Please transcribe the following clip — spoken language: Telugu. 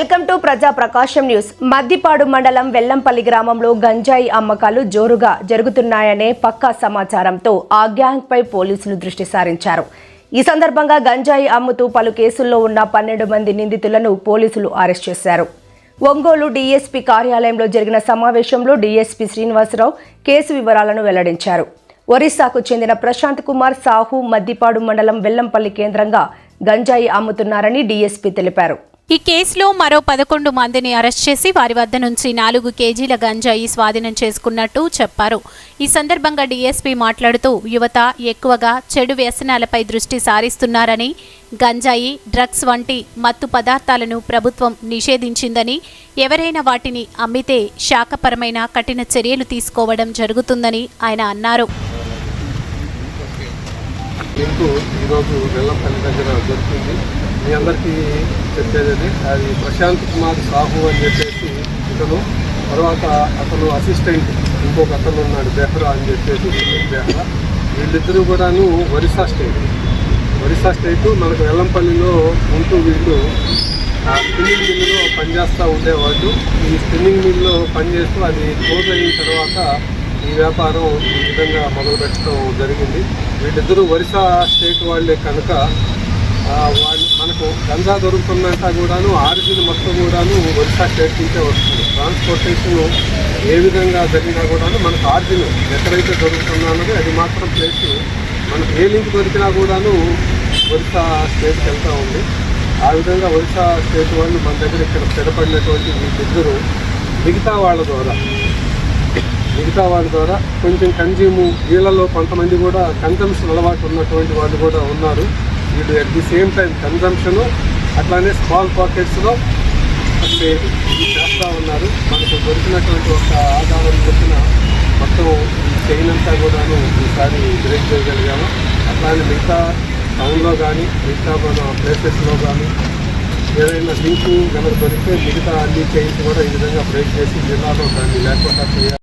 వెల్కమ్ టు ప్రజా ప్రకాశం న్యూస్. మద్దిపాడు మండలం వెల్లంపల్లి గ్రామంలో గంజాయి అమ్మకాలు జోరుగా జరుగుతున్నాయనే పక్కా సమాచారంతో ఆ గ్యాంగ్పై పోలీసులు దృష్టి సారించారు. ఈ సందర్భంగా గంజాయి అమ్ముతూ పలు కేసుల్లో ఉన్న పన్నెండు మంది నిందితులను పోలీసులు అరెస్ట్ చేశారు. ఒంగోలు డీఎస్పీ కార్యాలయంలో జరిగిన సమావేశంలో డీఎస్పీ శ్రీనివాసరావు కేసు వివరాలను వెల్లడించారు. ఒరిస్సాకు చెందిన ప్రశాంత్ కుమార్ సాహు మద్దిపాడు మండలం వెల్లంపల్లి కేంద్రంగా గంజాయి అమ్ముతున్నారని డీఎస్పీ తెలిపారు. ఈ కేసులో మరో పదకొండు మందిని అరెస్ట్ చేసి వారి వద్ద నుంచి నాలుగు కేజీల గంజాయి స్వాధీనం చేసుకున్నట్టు చెప్పారు. ఈ సందర్భంగా డీఎస్పీ మాట్లాడుతూ యువత ఎక్కువగా చెడు వ్యసనాలపై దృష్టి సారిస్తున్నారని గంజాయి డ్రగ్స్ వంటి మత్తు పదార్థాలను ప్రభుత్వం నిషేధించిందని ఎవరైనా వాటిని అమ్మితే శాఖపరమైన కఠిన చర్యలు తీసుకోవడం జరుగుతుందని ఆయన అన్నారు. ఈరోజు వెల్లంపల్లి దగ్గర దొరికింది మీ అందరికీ చెప్పేది అది. ప్రశాంత్ కుమార్ సాహు అని చెప్పేసి ఇతను. తర్వాత అతను అసిస్టెంట్ ఇంకొక అతను ఉన్నాడు బెహ్రా అని చెప్పేసి బెహ్రా. వీళ్ళిద్దరూ కూడాను ఒరిస్సా స్టేట్. ఒరిస్సా స్టేట్ మనకు వెల్లంపల్లిలో ఉంటూ వీళ్ళు ఆ స్పిన్నింగ్ మిల్లులో పనిచేస్తూ ఉండేవాళ్ళు. ఈ స్పిన్నింగ్ మిల్లులో పనిచేస్తూ అది క్లోజ్ అయిన తర్వాత ఈ వ్యాపారం ఈ విధంగా మొదలుపెట్టడం జరిగింది. వీళ్ళిద్దరూ ఒరిస్సా స్టేట్ వాళ్ళే కనుక గంజా దొరుకుతుందంటా కూడాను ఆరిజిన్ మొత్తం కూడాను ఒరిస్సా స్టేట్ నుంచే వస్తుంది. ట్రాన్స్పోర్టేషన్ ఏ విధంగా జరిగినా కూడాను మనకు ఆరిజిన్ ఎక్కడైతే దొరుకుతుందన్నది అది మాత్రం ప్లేస్ మనకు ఏ లింక్ దొరికినా కూడాను ఒరిస్సా స్టేట్కి వెళ్తూ ఉంది. ఆ విధంగా ఒరిస్సా స్టేట్ వాళ్ళు మన దగ్గర ఇక్కడ స్థిరపడినటువంటి వీళ్ళిద్దరూ మిగతా వాళ్ళ ద్వారా మిగతా వాళ్ళ ద్వారా కొంచెం కన్జ్యూము వీళ్ళలో కొంతమంది కూడా కన్జంప్షన్ అలవాటు ఉన్నటువంటి వాళ్ళు కూడా ఉన్నారు. వీళ్ళు at the same time consumption అట్లానే స్మాల్ పాకెట్స్లో సేల్ చేస్తూ ఉన్నారు. మనకు దొరికినటువంటి ఒక ఆధారం చెప్పిన మొత్తం చైన్ అంతా కూడాను ఈసారి బ్రేక్ చేయగలిగాము. అట్లానే మిగతా టౌన్లో కానీ మిగతా మన ప్లేసెస్లో కానీ ఏదైనా లింకు కనుక దొరికితే మిగతా అన్ని చైన్స్ కూడా ఈ విధంగా బ్రేక్ చేసి జిల్లాలో దాన్ని లేకుండా చేయాలి.